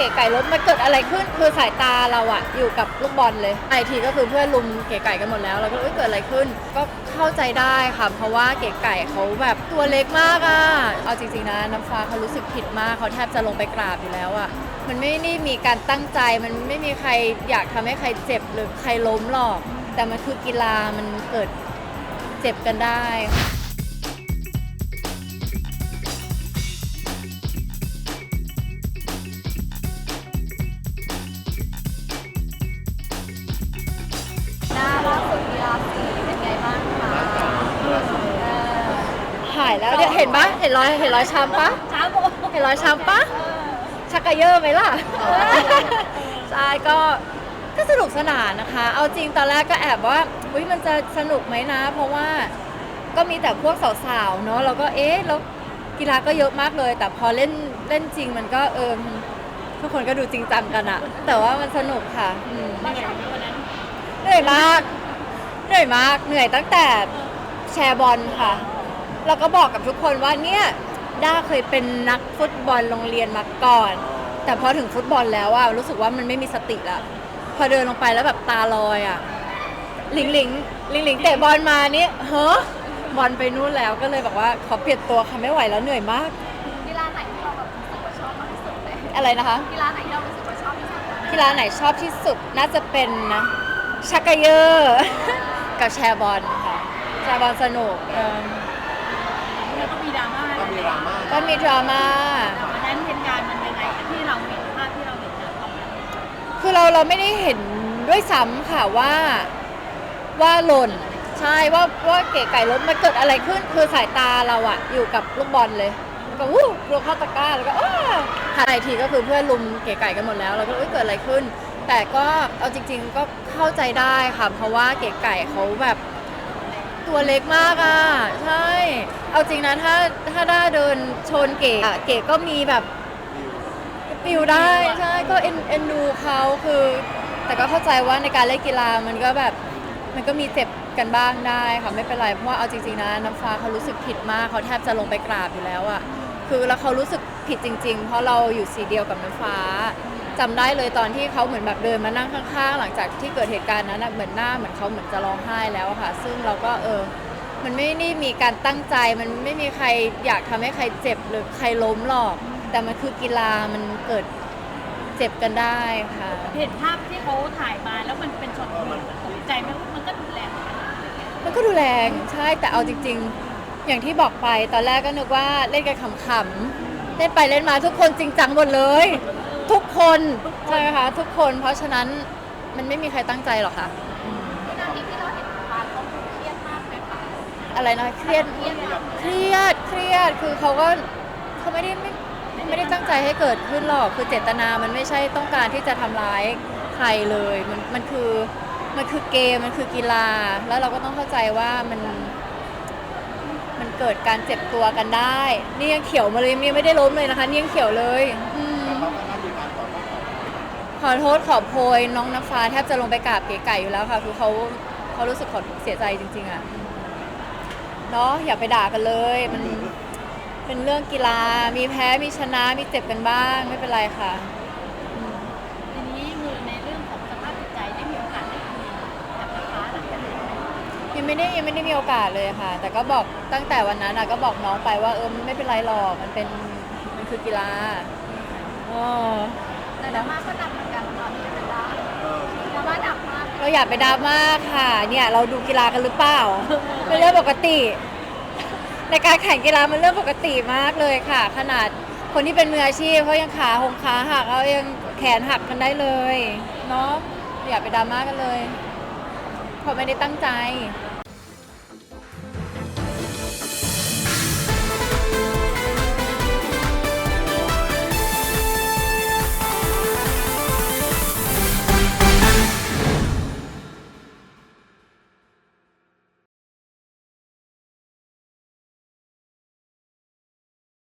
ก๋ไก่ล้มมันเกิดอะไรขึ้นคือสายตาเราอะอยู่กับลูกบอลเลยไอทีก็คือเพื่อนลุมเก๋ไก่กันหมดแล้วเราก็เอ้ยเกิดอะไรขึ้น ก็เข้าใจได้ค่ะเพราะว่าเก๋ไก่เขาแบบตัวเล็กมากอะเอาจริงๆนะน้ำฟ้าเขารู้สึกผิดมากเขาแทบจะลงไปกราบอยู่แล้วอะมันไม่ได้มีการตั้งใจมันไม่มีใครอยากทำให้ใครเจ็บหรือใครล้มหรอก แต่มันคือกีฬามันเกิดเจ็บกันได้ายแล้วเนี่ยเห็นปะเห็นรอยเห็นรอยช้ำปะช้าโมเห็นรอยช้ำปะชักกระเยอะไหมล่ะใช่ก็ก็สนุกสนานนะคะ เอาจริงตอนแรกก็แอบว่าอุ้ยมันจะสนุกไหมนะ เพราะว่าก็มีแต่พวกสาวๆเนาะเราก็เอ๊ะแล้วกีฬาก็เยอะมากเลย แต่พอเล่นเล่นจริงมันก็เออทุกคนก็ดูจริงจังกันอะแต่ว่ามันสนุกค่ะอืมเหนื่อยไหมวันนั้นเหนื่อยมาก เหนื่อยมาก เหนื่อยตั้งแต่แชร์บอลค่ะ เราก็บอกกับทุกคนว่าเนี่ยด้าเคยเป็นนักฟุตบอลโรงเรียนมาก่อน แต่พอถึงฟุตบอลแล้วอะรู้สึกว่ามันไม่มีสติละ พอเดินลงไปแล้วแบบตาลอยอะหลิงหลิงหลิงหลิงเตะบอลมานี่เฮ้บอลไปนู่นแล้วก็เลยบอกว่าขอเปลี่ยนตัวค่ะไม่ไหวแล้วเหนื่อยมาก กีฬาไหนที่เราแบบรู้สึกว่าชอบมากที่สุดเลยอะไรนะคะ กีฬาไหนที่เรารู้สึกว่าชอบที่สุดกีฬาไหนชอบที่สุดน่าจะเป็นนะชักกระเยอร์ กับแชร์บอลค่ะแชร์บอลสนุกเอิ่ม แล้วก็มีดราม่าก็มีดราม่าก็มีดราม่าแต่วันนั้นเหตุการณ์มันยังไงที่เราเห็นภาพที่เราเห็นนะตอนนั้นคือเราเราไม่ได้เห็นด้วยซ้ำค่ะว่าว่าหล่นใช่ว่าว่าเก๋ไก่ล้มมันเกิดอะไรขึ้นคือสายตาเราอะอยู่กับลูกบอลเลยแล้วก็วู้ลงเข้าตะกร้าแล้วก็อ้าหันไปอีกทีก็คือเพื่อนลุมเก๋ไก่กันหมดแล้วเราก็เอ้ยเกิดอะไรขึ้น แต่ก็เอาจริง ๆ ก็เข้าใจได้ค่ะเพราะว่าเก๋ไก่เขาแบบ ตัวเล็กมากอะ ใช่ เอาจริงนะถ้าถ้าได้าเดินชนเก๋อะเก๋ก็มีแบบปิวได้ใช่ก็เอ็นเอ็นดูเขาคือ แต่ก็เข้าใจว่าในการเล่นกีฬามันก็แบบมันก็มีเจ็บกันบ้างได้ค่ะไม่เป็นไรเพราะว่าเอาจริงๆนะน้ำฟ้าเขารู้สึกผิดมากเขาแทบจะลงไปกราบอยู่แล้วอะคือแล้วเขารู้สึก ผิดจริง ๆ เพราะเราอยู่สีเดียวกับน้ำฟ้าจำได้เลยตอนที่เขาเหมือนแบบเดินมานั่งข้างๆ หลังจากที่เกิดเหตุการณ์นั้นอะเหมือนหน้าเหมือนเขาเหมือนจะร้องไห้แล้วอะค่ะ ซึ่งเราก็เออ มันไม่ได้มีการตั้งใจ มันไม่มีใครอยากทำให้ใครเจ็บหรือใครล้มหรอก แต่มันคือกีฬามันเกิดเจ็บกันได้ค่ะ เห็นภาพที่เขาถ่ายมาแล้วมันเป็นช็อตตกใจไหมมันก็ดูแลเหมือนกันมันก็ดูแรงใช่แต่เอาจริง ๆ อย่างที่บอกไปตอนแรกก็นึกว่าเล่นกันขำๆ เล่นไปเล่นมาทุกคนจริงจังหมดเลย ทุกคนใช่ไหมคะทุกคน เพราะฉะนั้นมันไม่มีใครตั้งใจหรอกค่ะ วินาทีที่เราเห็นฟ้าเขาเครียดมากเลยค่ะอะไรนะเครียดเครียดเครียดเครียดคือเขาก็เขาไม่ได้ไม่ไม่ได้ตั้งใจให้เกิดขึ้นหรอกคือเจตนามันไม่ใช่ต้องการที่จะทำร้ายใครเลยมันมันคือมันคือเกมมันคือกีฬา แล้วเราก็ต้องเข้าใจว่ามันมัน เกิดการเจ็บตัวกันได้ นี่ยังเขียวมาเลยนี่ไม่ได้ล้มเลยนะคะ นี่ยังเขียวเลยอืมขอโทษขอโพยน้องน้ำฟ้าแทบจะลงไปกราบเก๋ไก่อยู่แล้วค่ะคือเขาเขารู้สึกขอเสียใจจริง ๆอะเนาะอย่าไปด่ากันเลย มันเป็นเรื่องกีฬา มีแพ้มีชนะมีเจ็บกันบ้างไม่เป็นไรค่ะ ทีนี้คือในเรื่องของสภาพจิตใจได้มีโอกาสได้คุยกับฟ้าหลังจากนี้ไหม ยังไม่ได้ยังไม่ได้มีโอกาสเลยค่ะ แต่ก็บอกตั้งแต่วันนั้นอะก็บอกน้องไปว่าเออไม่เป็นไรหรอกมันเป็นมันคือกีฬาอ๋อแต่ดราม่าก็หนักเหมือนกันตอนนี้เป็นดราเออดราม่าหนักมากเราอย่าไปดราม่าค่ะ เนี่ยเราดูกีฬากันหรือเปล่าเป็นเรื่องปกติ ในการแข่งกีฬามันเรื่องปกติมากเลยค่ะ ขนาดคนที่เป็นมืออาชีพเขายังขาหงขาหักเขายังแขนหักกันได้เลยเนาะอย่าไปดราม่ากันเลยเพราะไม่ได้ตั้งใจแ